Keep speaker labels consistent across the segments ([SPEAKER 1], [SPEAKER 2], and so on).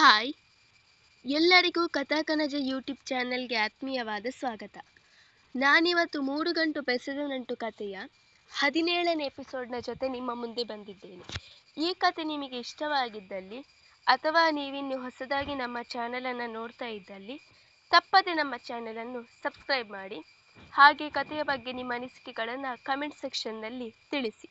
[SPEAKER 1] Hi. ಎಲ್ಲರಿಗೂ ಕಥಾಕನಜ YouTube ಚಾನೆಲ್ಗೆ ಆತ್ಮೀಯವಾದ ಸ್ವಾಗತ. ನಾನಿವತ್ತು ಮೂರು ಗಂಟು ಬೆಸೆದ ನಂಟು ಕಥೆಯ ಹದಿನೇಳನೇ ಎಪಿಸೋಡ್ನ ಜೊತೆ ನಿಮ್ಮ ಮುಂದೆ ಬಂದಿದ್ದೇನೆ. ಈ ಕತೆ ನಿಮಗೆ ಇಷ್ಟವಾಗಿದ್ದಲ್ಲಿ ಅಥವಾ ನೀವಿನ್ನು ಹೊಸದಾಗಿ ನಮ್ಮ ಚಾನಲನ್ನು ನೋಡ್ತಾ ಇದ್ದಲ್ಲಿ, ತಪ್ಪದೆ ನಮ್ಮ ಚಾನಲನ್ನು ಸಬ್ಸ್ಕ್ರೈಬ್ ಮಾಡಿ, ಹಾಗೆ ಕಥೆಯ ಬಗ್ಗೆ ನಿಮ್ಮ ಅನಿಸಿಕೆಗಳನ್ನು ಕಮೆಂಟ್ ಸೆಕ್ಷನ್ನಲ್ಲಿ ತಿಳಿಸಿ.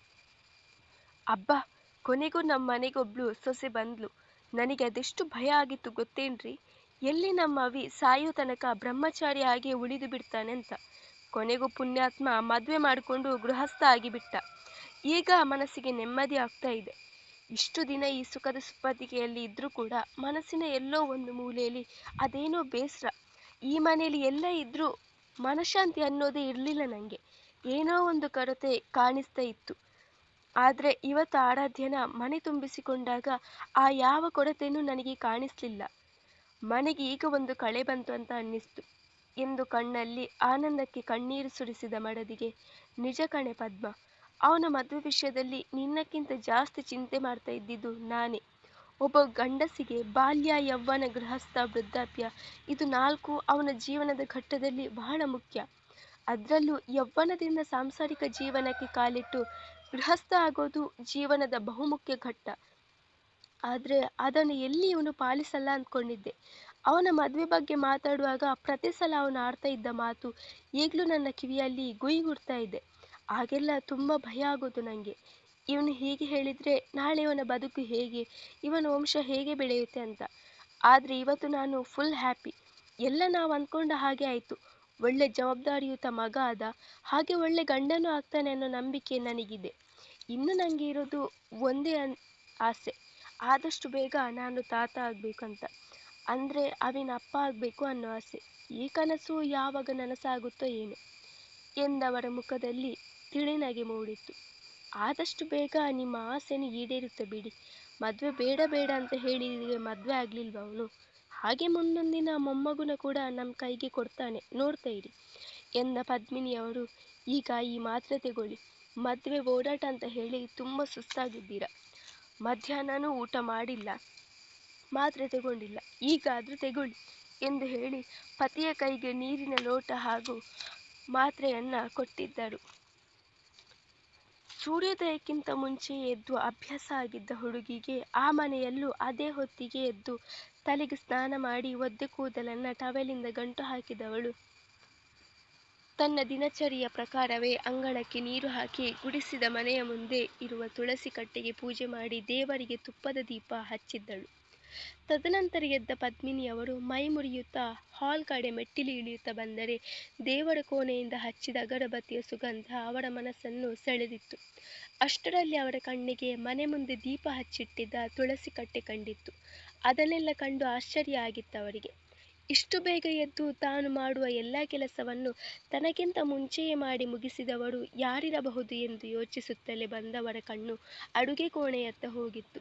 [SPEAKER 1] ಅಬ್ಬಾ, ಕೊನೆಗೂ ನಮ್ಮ ಮನೆಗೊಬ್ಳು ಸೊಸೆ ಬಂದ್ಲು. ನನಗೆ ಅದೆಷ್ಟು ಭಯ ಆಗಿತ್ತು ಗೊತ್ತೇನ್ರಿ? ಎಲ್ಲಿ ನಮ್ಮ ಅವಿ ಸಾಯೋ ತನಕ ಬ್ರಹ್ಮಚಾರಿ ಆಗಿ ಉಳಿದು ಬಿಡ್ತಾನೆ ಅಂತ ಕೊನೆಗೂ ಪುಣ್ಯಾತ್ಮ ಮದುವೆ ಮಾಡಿಕೊಂಡು ಗೃಹಸ್ಥ ಆಗಿಬಿಟ್ಟ. ಈಗ ಮನಸ್ಸಿಗೆ ನೆಮ್ಮದಿ ಆಗ್ತಾ ಇದೆ. ಇಷ್ಟು ದಿನ ಈ ಸುಖದ ಸುಪ್ಪತ್ತಿಗೆಯಲ್ಲಿ ಇದ್ರೂ ಕೂಡ ಮನಸ್ಸಿನ ಎಲ್ಲೋ ಒಂದು ಮೂಲೆಯಲ್ಲಿ ಅದೇನೋ ಬೇಸರ. ಈ ಮನೆಯಲ್ಲಿ ಎಲ್ಲ ಇದ್ರೂ ಮನಃಶಾಂತಿ ಅನ್ನೋದೇ ಇರಲಿಲ್ಲ ನನಗೆ ಏನೋ ಒಂದು ಕೊರತೆ ಕಾಣಿಸ್ತಾ ಇತ್ತು. ಆದರೆ ಇವತ್ತು ಆರಾಧ್ಯನ ಮನೆ ತುಂಬಿಸಿಕೊಂಡಾಗ ಆ ಯಾವ ಕೊರತೆಯೂ ನನಗೆ ಕಾಣಿಸ್ಲಿಲ್ಲ. ಮನೆಗೆ ಈಗ ಒಂದು ಕಳೆ ಬಂತು ಅಂತ ಅನ್ನಿಸ್ತು. ಎಂದು ಕಣ್ಣಲ್ಲಿ ಆನಂದಕ್ಕೆ ಕಣ್ಣೀರು ಸುರಿಸಿದ ಮಡದಿಗೆ, ನಿಜ ಕಣೆ ಪದ್ಮ, ಅವನ ಮದುವೆ ವಿಷಯದಲ್ಲಿ ನಿನ್ನಕ್ಕಿಂತ ಜಾಸ್ತಿ ಚಿಂತೆ ಮಾಡ್ತಾ ಇದ್ದಿದ್ದು ನಾನೇ. ಒಬ್ಬ ಗಂಡಸಿಗೆ ಬಾಲ್ಯ ಯೌವನ ಗೃಹಸ್ಥ, ವೃದ್ಧಾಪ್ಯ, ಇದು ನಾಲ್ಕು ಅವನ ಜೀವನದ ಘಟ್ಟದಲ್ಲಿ ಬಹಳ ಮುಖ್ಯ. ಅದರಲ್ಲೂ ಯೌವನದಿಂದ ಸಾಂಸಾರಿಕ ಜೀವನಕ್ಕೆ ಕಾಲಿಟ್ಟು ಗೃಹಸ್ಥ ಆಗೋದು ಜೀವನದ ಬಹುಮುಖ್ಯ ಘಟ್ಟ. ಆದರೆ ಅದನ್ನು ಎಲ್ಲಿ ಇವನು ಪಾಲಿಸಲ್ಲ ಅಂದ್ಕೊಂಡಿದ್ದೆ. ಅವನ ಮದುವೆ ಬಗ್ಗೆ ಮಾತಾಡುವಾಗ ಪ್ರತಿ ಸಲ ಅವನು ಆಡ್ತಾ ಇದ್ದ ಮಾತು ಈಗಲೂ ನನ್ನ ಕಿವಿಯಲ್ಲಿ ಗುಯ್ಗುಡ್ತಾ ಇದೆ. ಆಗೆಲ್ಲ ತುಂಬ ಭಯ ಆಗೋದು ನನಗೆ ಇವನು ಹೀಗೆ ಹೇಳಿದರೆ ನಾಳೆ ಇವನ ಬದುಕು ಹೇಗೆ, ಇವನ ವಂಶ ಹೇಗೆ ಬೆಳೆಯುತ್ತೆ ಅಂತ. ಆದರೆ ಇವತ್ತು ನಾನು ಫುಲ್ ಹ್ಯಾಪಿ ಎಲ್ಲ ನಾವು ಅಂದ್ಕೊಂಡ ಹಾಗೆ ಆಯಿತು. ಒಳ್ಳೆ ಜವಾಬ್ದಾರಿಯುತ ಮಗ ಆದ ಹಾಗೆ ಒಳ್ಳೆ ಗಂಡನೂ ಆಗ್ತಾನೆ ಅನ್ನೋ ನಂಬಿಕೆ ನನಗಿದೆ. ಇನ್ನು ನನಗೆ ಇರೋದು ಒಂದೇ ಅನ್, ಆಸೆ. ಆದಷ್ಟು ಬೇಗ ನಾನು ತಾತ ಆಗಬೇಕು ಅಂತ ಅಂದರೆ ಅವಿನ ಅಪ್ಪ ಆಗಬೇಕು ಅನ್ನೋ ಆಸೆ. ಈ ಕನಸು ಯಾವಾಗ ನನಸಾಗುತ್ತೋ ಏನು. ಎಂದವರ ಮುಖದಲ್ಲಿ ತಿಳಿನಗೆ ಮೂಡಿತ್ತು. ಆದಷ್ಟು ಬೇಗ ನಿಮ್ಮ ಆಸೆನ ಈಡೇರುತ್ತೆ ಬಿಡಿ. ಮದುವೆ ಬೇಡ ಬೇಡ ಅಂತ ಹೇಳಿದರೆ ಮದುವೆ ಆಗಲಿಲ್ವ ಅವನು? ಹಾಗೆ ಮುಂದೊಂದಿನ ಮೊಮ್ಮಗುನ ಕೂಡ ನಮ್ಮ ಕೈಗೆ ಕೊಡ್ತಾನೆ. ನೋಡ್ತಾ ಇರಿ. ಎಂದ ಪದ್ಮಿನಿಯವರು ಈಗ ಈ ಮಾತ್ರೆ ತಗೊಳ್ಳಿ. ಮದುವೆ ಓಡಾಟ ಅಂತ ಹೇಳಿ ತುಂಬ ಸುಸ್ತಾಗಿದ್ದೀರ. ಮಧ್ಯಾಹ್ನನೂ ಊಟ ಮಾಡಿಲ್ಲ. ಮಾತ್ರೆ ತಗೊಂಡಿಲ್ಲ. ಈಗಾದರೂ ತಗೊಳ್ಳಿ ಎಂದು ಹೇಳಿ ಪತಿಯ ಕೈಗೆ ನೀರಿನ ಲೋಟ ಹಾಗೂ ಮಾತ್ರೆಯನ್ನು ಕೊಟ್ಟಿದ್ದರು. ಸೂರ್ಯೋದಯಕ್ಕಿಂತ ಮುಂಚೆ ಎದ್ದು ಅಭ್ಯಾಸ ಆಗಿದ್ದ ಹುಡುಗಿಗೆ ಆ ಮನೆಯಲ್ಲೂ ಅದೇ ಹೊತ್ತಿಗೆ ಎದ್ದು ತಲೆಗೆ ಸ್ನಾನ ಮಾಡಿ ಒದ್ದೆ ಕೂದಲನ್ನು ಟವೆಲಿಂದ ಗಂಟು ಹಾಕಿದವಳು. ತನ್ನ ದಿನಚರಿಯ ಪ್ರಕಾರವೇ ಅಂಗಳಕ್ಕೆ ನೀರು ಹಾಕಿ ಗುಡಿಸಿದ ಮನೆಯ ಮುಂದೆ ಇರುವ ತುಳಸಿ ಕಟ್ಟೆಗೆ ಪೂಜೆ ಮಾಡಿ ದೇವರಿಗೆ ತುಪ್ಪದ ದೀಪ ಹಚ್ಚಿದ್ದಳು. ತದನಂತರ ಎದ್ದ ಪದ್ಮಿನಿಯವರು ಮೈ ಮುರಿಯುತ್ತಾ ಹಾಲ್ ಕಡೆ ಮೆಟ್ಟಿಲು ಇಳಿಯುತ್ತಾ ಬಂದರೆ ದೇವರ ಕೋಣೆಯಿಂದ ಹಚ್ಚಿದ ಅಗರಬತ್ತಿಯ ಸುಗಂಧ ಅವರ ಮನಸ್ಸನ್ನು ಸೆಳೆದಿತ್ತು. ಅಷ್ಟರಲ್ಲಿ ಅವರ ಕಣ್ಣಿಗೆ ಮನೆ ಮುಂದೆ ದೀಪ ಹಚ್ಚಿಟ್ಟಿದ್ದ ತುಳಸಿ ಕಟ್ಟೆ ಕಂಡಿತ್ತು. ಅದನ್ನೆಲ್ಲ ಕಂಡು ಆಶ್ಚರ್ಯ ಆಗಿತ್ತು ಅವರಿಗೆ. ಇಷ್ಟು ಬೇಗ ಎದ್ದು ತಾನು ಮಾಡುವ ಎಲ್ಲ ಕೆಲಸವನ್ನು ತನಗಿಂತ ಮುಂಚೆಯೇ ಮಾಡಿ ಮುಗಿಸಿದವರು ಯಾರಿರಬಹುದು ಎಂದು ಯೋಚಿಸುತ್ತಲೇ ಬಂದವರ ಕಣ್ಣು ಅಡುಗೆ ಕೋಣೆಯತ್ತ ಹೋಗಿತ್ತು.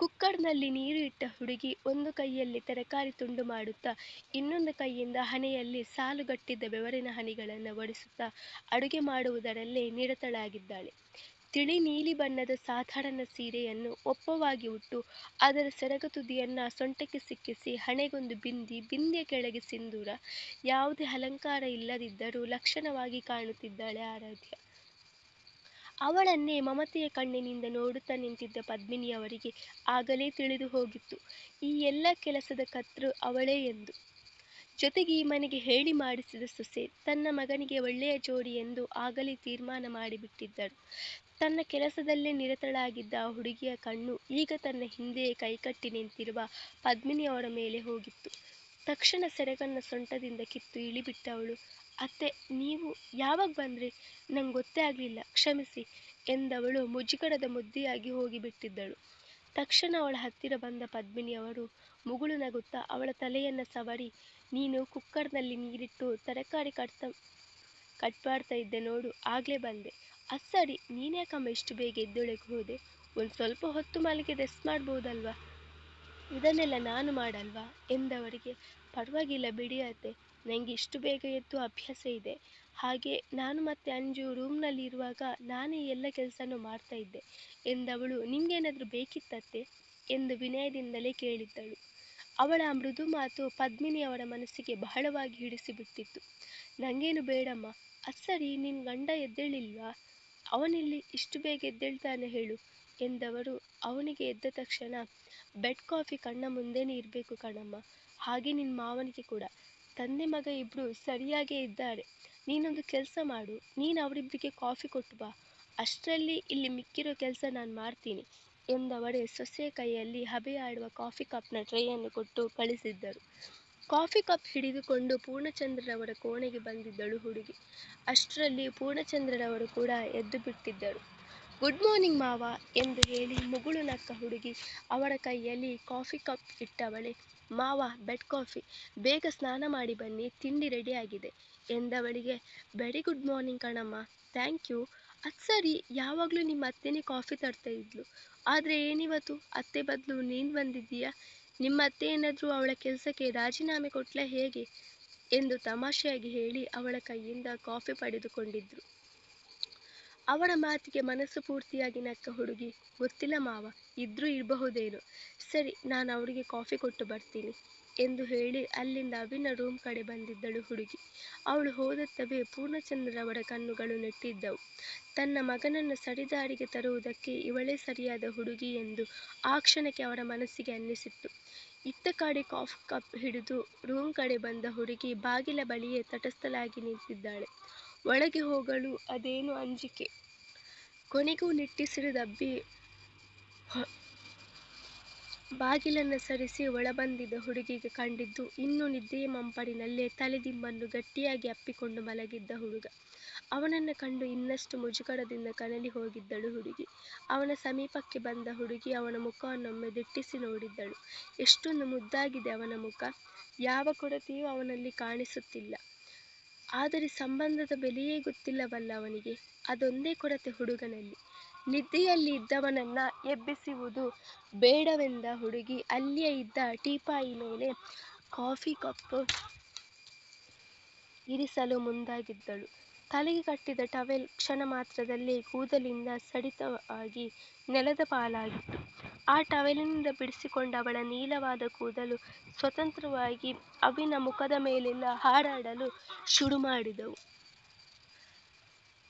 [SPEAKER 1] ಕುಕ್ಕರ್ನಲ್ಲಿ ನೀರು ಇಟ್ಟ ಹುಡುಗಿ ಒಂದು ಕೈಯಲ್ಲಿ ತರಕಾರಿ ತುಂಡು ಮಾಡುತ್ತಾ, ಇನ್ನೊಂದು ಕೈಯಿಂದ ಹಣೆಯಲ್ಲಿ ಸಾಲುಗಟ್ಟಿದ್ದ ಬೆವರಿನ ಹನಿಗಳನ್ನು ಒಡಿಸುತ್ತಾ ಅಡುಗೆ ಮಾಡುವುದರಲ್ಲೇ ನಿರತಳಾಗಿದ್ದಾಳೆ. ತಿಳಿ ನೀಲಿ ಬಣ್ಣದ ಸಾಧಾರಣ ಸೀರೆಯನ್ನು ಒಪ್ಪವಾಗಿ ಉಟ್ಟು ಅದರ ಸೆರಗ ತುದಿಯನ್ನು ಸೊಂಟಕ್ಕೆ ಸಿಕ್ಕಿಸಿ ಹಣೆಗೊಂದು ಬಿಂದಿ ಬಿಂದಿಯ ಕೆಳಗೆ ಸಿಂಧೂರ ಯಾವುದೇ ಅಲಂಕಾರ ಇಲ್ಲದಿದ್ದರೂ ಲಕ್ಷಣವಾಗಿ ಕಾಣುತ್ತಿದ್ದಾಳೆ ಆರಾಧ್ಯ. ಅವಳನ್ನೇ ಮಮತೆಯ ಕಣ್ಣಿನಿಂದ ನೋಡುತ್ತಾ ನಿಂತಿದ್ದ ಪದ್ಮಿನಿಯವರಿಗೆ ಆಗಲೇ ತಿಳಿದು ಹೋಗಿತ್ತು. ಈ ಎಲ್ಲ ಕೆಲಸದ ಕರ್ತೃ ಅವಳೇ ಎಂದು. ಜೊತೆಗೆ ಈ ಮನೆಗೆ ಹೇಳಿ ಮಾಡಿಸಿದ ಸೊಸೆ ತನ್ನ ಮಗನಿಗೆ ಒಳ್ಳೆಯ ಜೋಡಿ ಎಂದು ಆಗಲೇ ತೀರ್ಮಾನ ಮಾಡಿಬಿಟ್ಟಿದ್ದಳು. ತನ್ನ ಕೆಲಸದಲ್ಲೇ ನಿರತಳಾಗಿದ್ದ ಆ ಹುಡುಗಿಯ ಕಣ್ಣು ಈಗ ತನ್ನ ಹಿಂದೆಯೇ ಕೈಕಟ್ಟಿ ನಿಂತಿರುವ ಪದ್ಮಿನಿಯವರ ಮೇಲೆ ಹೋಗಿತ್ತು. ತಕ್ಷಣ ಸೆರಗನ್ನ ಸೊಂಟದಿಂದ ಕಿತ್ತು ಇಳಿಬಿಟ್ಟವಳು. ಅತ್ತೆ, ನೀವು ಯಾವಾಗ ಬಂದ್ರಿ? ನಂಗೆ ಗೊತ್ತೇ ಆಗಲಿಲ್ಲ. ಕ್ಷಮಿಸಿ ಎಂದವಳು ಮುಜುಗರದ ಮುದ್ದೆಯಾಗಿ ಹೋಗಿಬಿಟ್ಟಿದ್ದಳು. ತಕ್ಷಣ ಅವಳ ಹತ್ತಿರ ಬಂದ ಪದ್ಮಿನಿಯವರು ಮುಗುಳು ನಗುತ್ತಾ ಅವಳ ತಲೆಯನ್ನು ಸವರಿ, ನೀನು ಕುಕ್ಕರ್ನಲ್ಲಿ ನೀರಿಟ್ಟು ತರಕಾರಿ ಕಟ್ತ ಕಟ್ ಮಾಡ್ತಾ ಇದ್ದೆ ನೋಡು, ಆಗಲೇ ಬಂದೆ. ಅಸ್ಸರಿ ನೀನ್ಯಾಕಮ್ಮ ಇಷ್ಟು ಬೇಗ ಎದ್ದೊಳಗೆ ಹೋದೆ? ಒಂದು ಸ್ವಲ್ಪ ಹೊತ್ತು ಮಲಗಿ ರೆಸ್ಟ್ ಮಾಡ್ಬೋದಲ್ವಾ? ಇದನ್ನೆಲ್ಲ ನಾನು ಮಾಡಲ್ವಾ? ಎಂದವರಿಗೆ, ಪರವಾಗಿಲ್ಲ ಬಿಡಿ ಅತ್ತೆ. ನನಗೆ ಇಷ್ಟು ಬೇಗ ಎದ್ದು ಅಭ್ಯಾಸ ಇದೆ. ಹಾಗೆ ನಾನು ಮತ್ತೆ ಅಂಜು ರೂಮ್ನಲ್ಲಿ ಇರುವಾಗ ನಾನೇ ಎಲ್ಲ ಕೆಲಸನೂ ಮಾಡ್ತಾ ಇದ್ದೆ. ಎಂದವಳು ನಿಮಗೇನಾದರೂ ಬೇಕಿತ್ತತ್ತೆ ಎಂದು ವಿನಯದಿಂದಲೇ ಕೇಳಿದ್ದಳು. ಅವಳ ಮೃದು ಮಾತು ಪದ್ಮಿನಿ ಅವರ ಮನಸ್ಸಿಗೆ ಬಹಳವಾಗಿ ಹಿಡಿಸಿಬಿಟ್ಟಿತ್ತು. ನಂಗೇನು ಬೇಡಮ್ಮ. ಅಸರಿ ನಿನ್ ಗಂಡ ಎದ್ದೇಳಿಲ್ವಾ? ಅವನಿಲ್ಲಿ ಇಷ್ಟು ಬೇಗ ಎದ್ದೇಳ್ತಾನೆ ಹೇಳು, ಎಂದವರು ಅವನಿಗೆ ಎದ್ದ ತಕ್ಷಣ ಬೆಡ್ ಕಾಫಿ ಕಣ್ಣ ಮುಂದೇನೆ ಇರಬೇಕು ಕಣಮ್ಮ. ಹಾಗೆ ನಿನ್ನ ಮಾವನಿಗೆ ಕೂಡ. ತಂದೆ ಮಗ ಇಬ್ರು ಸರಿಯಾಗೇ ಇದ್ದಾರೆ. ನೀನೊಂದು ಕೆಲಸ ಮಾಡು. ನೀನು ಅವರಿಬ್ಬರಿಗೆ ಕಾಫಿ ಕೊಟ್ಟು ಬಾ. ಅಷ್ಟರಲ್ಲಿ ಇಲ್ಲಿ ಮಿಕ್ಕಿರೋ ಕೆಲಸ ನಾನು ಮಾಡ್ತೀನಿ ಎಂದವರೇ ಸೊಸೆಯ ಕೈಯಲ್ಲಿ ಹಬೆಯಾಡುವ ಕಾಫಿ ಕಪ್ನ ಟ್ರೇಯನ್ನು ಕೊಟ್ಟು ಕಳಿಸಿದ್ದರು. ಕಾಫಿ ಕಪ್ ಹಿಡಿದುಕೊಂಡು ಪೂರ್ಣಚಂದ್ರರವರ ಕೋಣೆಗೆ ಬಂದಿದ್ದಳು ಹುಡುಗಿ. ಅಷ್ಟರಲ್ಲಿ ಪೂರ್ಣಚಂದ್ರರವರು ಕೂಡ ಎದ್ದು ಬಿಟ್ಟಿದ್ದರು ಗುಡ್ ಮಾರ್ನಿಂಗ್ ಮಾವ ಎಂದು ಹೇಳಿ ಮುಗುಳು ನಕ್ಕ ಹುಡುಗಿ ಅವಳ ಕೈಯಲ್ಲಿ ಕಾಫಿ ಕಪ್ ಇಟ್ಟವಳೆ. ಮಾವ, ಬೆಡ್ ಕಾಫಿ. ಬೇಗ ಸ್ನಾನ ಮಾಡಿ ಬನ್ನಿ. ತಿಂಡಿ ರೆಡಿಯಾಗಿದೆ ಎಂದವಳಿಗೆ, ವೆರಿ ಗುಡ್ ಮಾರ್ನಿಂಗ್ ಕಣಮ್ಮ. Thank you. ಅದು ಸರಿ. ಯಾವಾಗಲೂ ನಿಮ್ಮ ಅತ್ತೆನೇ ಕಾಫಿ ತರ್ತಾ ಇದ್ಲು. ಆದರೆ ಏನಿವತ್ತು? ಅತ್ತೆ ಬದಲು ನೀನು ಬಂದಿದ್ದೀಯಾ? ನಿಮ್ಮ ಅತ್ತೆ ಏನಾದರೂ ಅವಳ ಕೆಲಸಕ್ಕೆ ರಾಜೀನಾಮೆ ಕೊಟ್ಲ ಹೇಗೆ? ಎಂದು ತಮಾಷೆಯಾಗಿ ಹೇಳಿ ಅವಳ ಕೈಯಿಂದ ಕಾಫಿ ಪಡೆದುಕೊಂಡಿದ್ರು. ಅವರ ಮಾತಿಗೆ ಮನಸ್ಸು ಪೂರ್ತಿಯಾಗಿ ನಕ್ಕ ಹುಡುಗಿ. ಗೊತ್ತಿಲ್ಲ ಮಾವ, ಇದ್ರೂ ಇರಬಹುದೇನೋ. ಸರಿ, ನಾನು ಅವರಿಗೆ ಕಾಫಿ ಕೊಟ್ಟು ಬರ್ತೀನಿ ಎಂದು ಹೇಳಿ ಅಲ್ಲಿಂದ ಅವಿನ ರೂಮ್ ಕಡೆ ಬಂದಿದ್ದಳು ಹುಡುಗಿ. ಅವಳು ಹೋದತ್ತವೇ ಪೂರ್ಣಚಂದ್ರವರ ಕಣ್ಣುಗಳು ನೆಟ್ಟಿದ್ದವು. ತನ್ನ ಮಗನನ್ನು ಸರಿದಾರಿಗೆ ತರುವುದಕ್ಕೆ ಇವಳೇ ಸರಿಯಾದ ಹುಡುಗಿ ಎಂದು ಆ ಕ್ಷಣಕ್ಕೆ ಅವರ ಮನಸ್ಸಿಗೆ ಅನ್ನಿಸಿತ್ತು. ಇತ್ತ ಕಡೆ ಕಾಫ್ ಕಪ್ ಹಿಡಿದು ರೂಮ್ ಕಡೆ ಬಂದ ಹುಡುಗಿ ಬಾಗಿಲ ಬಳಿಯೇ ತಟಸ್ಥಲಾಗಿ ನಿಂತಿದ್ದಾಳೆ. ಒಳಗೆ ಹೋಗಲು ಅದೇನು ಅಂಜಿಕೆ? ಕೊನೆಗೂ ನಿಟ್ಟಿಸಿರುದಬ್ಬಿ ಬಾಗಿಲನ್ನು ಸರಿಸಿ ಒಳಬಂದಿದ್ದ ಹುಡುಗಿಗೆ ಕಂಡಿದ್ದು ಇನ್ನೂ ನಿದ್ದೆಯ ಮಂಪರಿನಲ್ಲೇ ತಲೆದಿಂಬನ್ನು ಗಟ್ಟಿಯಾಗಿ ಅಪ್ಪಿಕೊಂಡು ಮಲಗಿದ್ದ ಹುಡುಗ. ಅವನನ್ನು ಕಂಡು ಇನ್ನಷ್ಟು ಮುಜುಗರದಿಂದ ಕನಲಿ ಹೋಗಿದ್ದಳು ಹುಡುಗಿ. ಅವನ ಸಮೀಪಕ್ಕೆ ಬಂದ ಹುಡುಗಿ ಅವನ ಮುಖವನ್ನೊಮ್ಮೆ ದಿಟ್ಟಿಸಿ ನೋಡಿದ್ದಳು. ಎಷ್ಟೊಂದು ಮುದ್ದಾಗಿದೆ ಅವನ ಮುಖ. ಯಾವ ಕೊರತೆಯೂ ಅವನಲ್ಲಿ ಕಾಣಿಸುತ್ತಿಲ್ಲ. ಆದರೆ ಸಂಬಂಧದ ಬೆಲೆಯೇ ಗೊತ್ತಿಲ್ಲವಲ್ಲ ಅವನಿಗೆ. ಅದೊಂದೇ ಕೊರತೆ ಹುಡುಗನಲ್ಲಿ. ನಿದ್ದೆಯಲ್ಲಿ ಇದ್ದವನನ್ನ ಎಬ್ಬಿಸುವುದು ಬೇಡವೆಂದ ಹುಡುಗಿ ಅಲ್ಲಿಯೇ ಇದ್ದ ಟೀಪಾಯಿ ಮೇಲೆ ಕಾಫಿ ಕಪ್ ಇರಿಸಲು ಮುಂದಾಗಿದ್ದಳು. ತಲೆಗೆ ಕಟ್ಟಿದ ಟವೆಲ್ ಕ್ಷಣ ಮಾತ್ರದಲ್ಲೇ ಕೂದಲಿಂದ ಸಡಿತವಾಗಿ ನೆಲದ ಪಾಲಾಗಿತ್ತು. ಆ ಟವೆಲಿನಿಂದ ಬಿಡಿಸಿಕೊಂಡ ಅವಳ ನೀಲವಾದ ಕೂದಲು ಸ್ವತಂತ್ರವಾಗಿ ಅವಿನ ಮುಖದ ಮೇಲೆಲ್ಲ ಹಾರಾಡಲು ಶುರು ಮಾಡಿದವು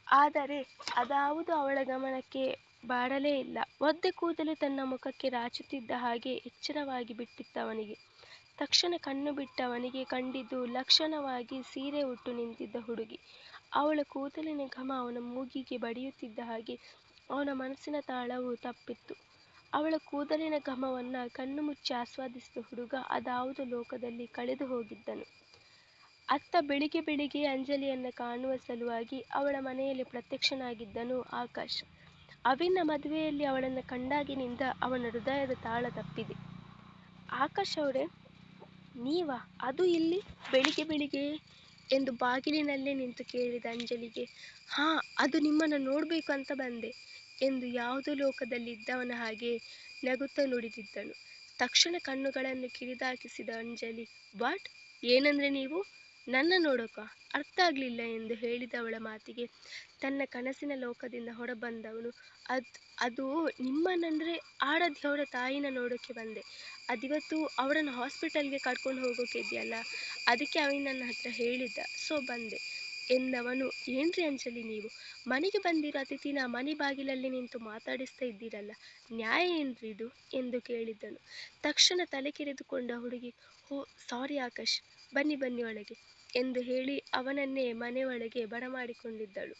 [SPEAKER 1] ಆದರೆ ಅದಾವುದು ಅವಳ ಗಮನಕ್ಕೆ ಬಾರಲೇ ಇಲ್ಲ. ಒದ್ದೆ ಕೂದಲು ತನ್ನ ಮುಖಕ್ಕೆ ರಾಚುತ್ತಿದ್ದ ಹಾಗೆ ಎಚ್ಚರವಾಗಿ ಬಿಟ್ಟಿತ್ತವನಿಗೆ. ತಕ್ಷಣ ಕಣ್ಣು ಬಿಟ್ಟವನಿಗೆ ಕಂಡಿದ್ದು ಲಕ್ಷಣವಾಗಿ ಸೀರೆ ಉಟ್ಟು ನಿಂತಿದ್ದ ಹುಡುಗಿ. ಅವಳ ಕೂದಲಿನ ಘಮ ಅವನ ಮೂಗಿಗೆ ಬಡಿಯುತ್ತಿದ್ದ ಹಾಗೆ ಅವನ ಮನಸ್ಸಿನ ತಾಳವು ತಪ್ಪಿತ್ತು. ಅವಳ ಕೂದಲಿನ ಘಮವನ್ನ ಕಣ್ಣು ಮುಚ್ಚಿ ಆಸ್ವಾದಿಸಿದ ಹುಡುಗ ಅದಾವುದೋ ಲೋಕದಲ್ಲಿ ಕಳೆದು ಹೋಗಿದ್ದನು. ಅತ್ತ ಬೆಳಿಗ್ಗೆ ಬೆಳಿಗ್ಗೆ ಅಂಜಲಿಯನ್ನ ಕಾಣುವ ಸಲುವಾಗಿ ಅವಳ ಮನೆಯಲ್ಲಿ ಪ್ರತ್ಯಕ್ಷನಾಗಿದ್ದನು ಆಕಾಶ್. ಅವಿನ ಮದುವೆಯಲ್ಲಿ ಅವಳನ್ನ ಕಂಡಾಗಿನಿಂದ ಅವನ ಹೃದಯದ ತಾಳ ತಪ್ಪಿದೆ. ಆಕಾಶ್ ಅವರೇ, ನೀವಾ? ಅದು ಇಲ್ಲಿ? ಬೆಳಿಗ್ಗೆ ಬೆಳಿಗ್ಗೆ ಎಂದು ಬಾಗಿಲಿನಲ್ಲೇ ನಿಂತು ಕೇಳಿದ ಅಂಜಲಿಗೆ, ಹಾ, ಅದು ನಿಮ್ಮನ್ನು ನೋಡಬೇಕು ಅಂತ ಬಂದೆ ಎಂದು ಯಾವುದೋ ಲೋಕದಲ್ಲಿ ಇದ್ದವನ ಹಾಗೆ ನಗುತ್ತಾ ನುಡಿದಿದ್ದನು. ತಕ್ಷಣ ಕಣ್ಣುಗಳನ್ನು ಕಿರಿದಾಕಿಸಿದ ಅಂಜಲಿ, ವಾಟ್? ಏನಂದ್ರೆ ನೀವು? ನನ್ನ ನೋಡೋಕ ಅರ್ಥ ಆಗ್ಲಿಲ್ಲ ಎಂದು ಹೇಳಿದವಳ ಮಾತಿಗೆ. ತನ್ನ ಕನಸಿನ ಲೋಕದಿಂದ ಹೊರಬಂದವನು. ಅದ್, ಅದು ನಿಮ್ಮನ್ನಂದ್ರೆ ಆರಾಧ್ಯವರ ತಾಯಿನ ನೋಡೋಕೆ ಬಂದೆ. ಅದಿವತ್ತು ಅವಳನ್ನು ಹಾಸ್ಪಿಟಲ್ಗೆ ಕರ್ಕೊಂಡು ಹೋಗೋಕೆ ಇದೆಯಲ್ಲ, ಅದಕ್ಕೆ ಅವನು ನನ್ನ ಹತ್ರ ಹೇಳಿದ್ದ. ಸೊ, ಬಂದೆ ಎಂದವನು. ಏನ್ರಿ ಅಂಜಲಿ ನೀವು? ಮನೆಗೆ ಬಂದಿರೋ ಅತಿಥಿನ ಮನೆ ಬಾಗಿಲಲ್ಲಿ ನಿಂತು ಮಾತಾಡಿಸ್ತಾ ಇದ್ದೀರಲ್ಲ, ನ್ಯಾಯ ಏನ್ರಿ ಇದು? ಎಂದು ಕೇಳಿದ್ದನು. ತಕ್ಷಣ ತಲೆ ಕೆರೆದುಕೊಂಡ ಹುಡುಗಿ ಓ ಸಾರಿ ಆಕಾಶ್ ಬನ್ನಿ ಬನ್ನಿ ಒಳಗೆ ಎಂದು ಹೇಳಿ ಅವನನ್ನೇ ಮನೆ ಒಳಗೆ ಬರಮಾಡಿಕೊಂಡಿದ್ದಳು.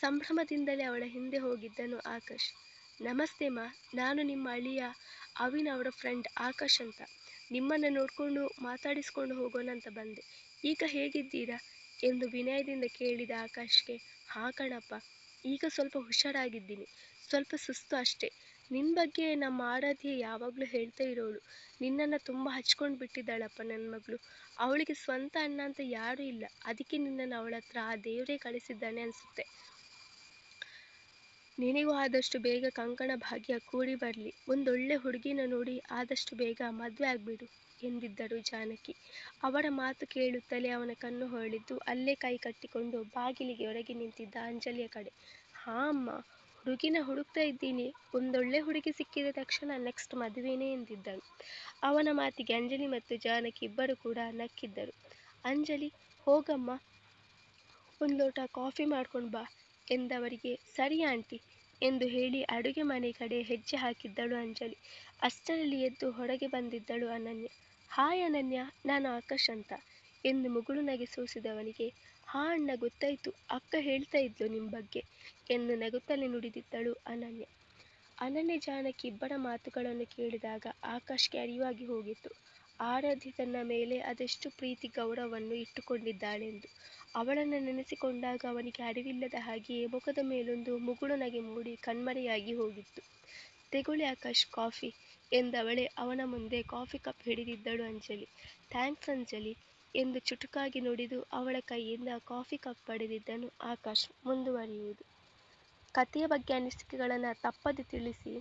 [SPEAKER 1] ಸಂಭ್ರಮದಿಂದಲೇ ಅವಳ ಹಿಂದೆ ಹೋಗಿದ್ದನು ಆಕಾಶ್. ನಮಸ್ತೆ ಮಾ, ನಾನು ನಿಮ್ಮ ಅಳಿಯ ಅವಿನ್ ಅವರ ಫ್ರೆಂಡ್ ಆಕಾಶ್ ಅಂತ. ನಿಮ್ಮನ್ನು ನೋಡಿಕೊಂಡು ಮಾತಾಡಿಸ್ಕೊಂಡು ಹೋಗೋಣ ಅಂತ ಬಂದೆ. ಈಗ ಹೇಗಿದ್ದೀರಾ? ಎಂದು ವಿನಯದಿಂದ ಕೇಳಿದ ಆಕಾಶ್ಗೆ, ಹಾ ಕಣಪ್ಪ, ಈಗ ಸ್ವಲ್ಪ ಹುಷಾರಾಗಿದ್ದೀನಿ. ಸ್ವಲ್ಪ ಸುಸ್ತು ಅಷ್ಟೇ. ನಿನ್ನ ಬಗ್ಗೆ ನಮ್ಮ ಆರಾಧ್ಯ ಯಾವಾಗಲೂ ಹೇಳ್ತಾ ಇರೋಳು. ನಿನ್ನನ್ನು ತುಂಬ ಹಚ್ಕೊಂಡು ಬಿಟ್ಟಿದ್ದಾಳಪ್ಪ ನನ್ನ ಮಗಳು. ಅವಳಿಗೆ ಸ್ವಂತ ಅಣ್ಣ ಅಂತ ಯಾರೂ ಇಲ್ಲ. ಅದಕ್ಕೆ ನಿನ್ನನ್ನು ಅವಳ ಹತ್ರ ಆ ದೇವರೇ ಕಳಿಸಿದ್ದಾನೆ ಅನಿಸುತ್ತೆ. ನಿನಗೂ ಆದಷ್ಟು ಬೇಗ ಕಂಕಣ ಭಾಗ್ಯ ಕೂಡಿ ಬರಲಿ. ಒಂದೊಳ್ಳೆ ಹುಡುಗಿನ ನೋಡಿ ಆದಷ್ಟು ಬೇಗ ಮದುವೆ ಆಗ್ಬಿಡು ಎಂದಿದ್ದರು ಜಾನಕಿ. ಅವರ ಮಾತು ಕೇಳುತ್ತಲೇ ಅವನ ಕಣ್ಣು ಹೊರಳಿದ್ದು ಅಲ್ಲೇ ಕೈ ಕಟ್ಟಿಕೊಂಡು ಬಾಗಿಲಿಗೆ ಹೊರಗೆ ನಿಂತಿದ್ದ ಅಂಜಲಿಯ ಕಡೆ. ಹಾ ಅಮ್ಮ ಹುಡುಗಿನ ಹುಡುಕ್ತಾ ಇದ್ದೀನಿ. ಒಂದೊಳ್ಳೆ ಹುಡುಗಿ ಸಿಕ್ಕಿದ ತಕ್ಷಣ ನೆಕ್ಸ್ಟ್ ಮದುವೆನೇ ಎಂದಿದ್ದಳು. ಅವನ ಮಾತಿಗೆ ಅಂಜಲಿ ಮತ್ತು ಜಾನಕಿ ಇಬ್ಬರು ಕೂಡ ನಕ್ಕಿದ್ದರು. ಅಂಜಲಿ, ಹೋಗಮ್ಮ, ಒಂದು ಲೋಟ ಕಾಫಿ ಮಾಡ್ಕೊಂಡು ಬಾ ಎಂದವರಿಗೆ, ಸರಿ ಆಂಟಿ ಎಂದು ಹೇಳಿ ಅಡುಗೆ ಮನೆ ಕಡೆ ಹೆಜ್ಜೆ ಹಾಕಿದ್ದಳು ಅಂಜಲಿ. ಅಷ್ಟರಲ್ಲಿ ಎದ್ದು ಹೊರಗೆ ಬಂದಿದ್ದಳು ಅನನ್ಯ. ಹಾಯ್ ಅನನ್ಯ, ನಾನು ಆಕಾಶ್ ಅಂತ ಎಂದು ಮುಗುಳು ನಗೆ ಸೂಸಿದವನಿಗೆ ಹಾ ಅಣ್ಣ ಗೊತ್ತಾಯ್ತು, ಅಕ್ಕ ಹೇಳ್ತಾ ಇದ್ಲು ನಿಮ್ಮ ಬಗ್ಗೆ ಎಂದು ನಗುತ್ತಲೇ ನುಡಿದಿದ್ದಳು ಅನನ್ಯ. ಅನನ್ಯ ಜಾನಕಿ ಇಬ್ಬರ ಮಾತುಗಳನ್ನು ಕೇಳಿದಾಗ ಆಕಾಶ್ಗೆ ಅರಿವಾಗಿ ಹೋಗಿತ್ತು. ಆರಾಧ್ಯ ತನ್ನ ಮೇಲೆ ಅದೆಷ್ಟು ಪ್ರೀತಿ ಗೌರವವನ್ನು ಇಟ್ಟುಕೊಂಡಿದ್ದಾಳೆಂದು. ಅವಳನ್ನು ನೆನೆಸಿಕೊಂಡಾಗ ಅವನಿಗೆ ಅರಿವಿಲ್ಲದ ಹಾಗೆಯೇ ಮುಖದ ಮೇಲೊಂದು ಮುಗುಳು ನಗೆ ಮೂಡಿ ಕಣ್ಮರೆಯಾಗಿ ಹೋಗಿತ್ತು. ತೆಗೊಳ್ಳಿ ಆಕಾಶ್, ಕಾಫಿ ಎಂದವಳೆ ಅವನ ಮುಂದೆ ಕಾಫಿ ಕಪ್ ಹಿಡಿದಿದ್ದಳು ಅಂಜಲಿ. ಥ್ಯಾಂಕ್ಸ್ ಅಂಜಲಿ. ಎಂದು ಚುಟುಕಾಗಿ ನುಡಿದು ಅವಳ ಕೈಯಿಂದ ಕಾಫಿ ಕಪ್ ಪಡೆದಿದ್ದನು ಆಕಾಶ್ ಮುಂದುವರಿಯುವುದು. ಕಥೆಯ ಬಗ್ಗೆ ಅನಿಸಿಕೆಗಳನ್ನು ತಪ್ಪದೆ ತಿಳಿಸಿ.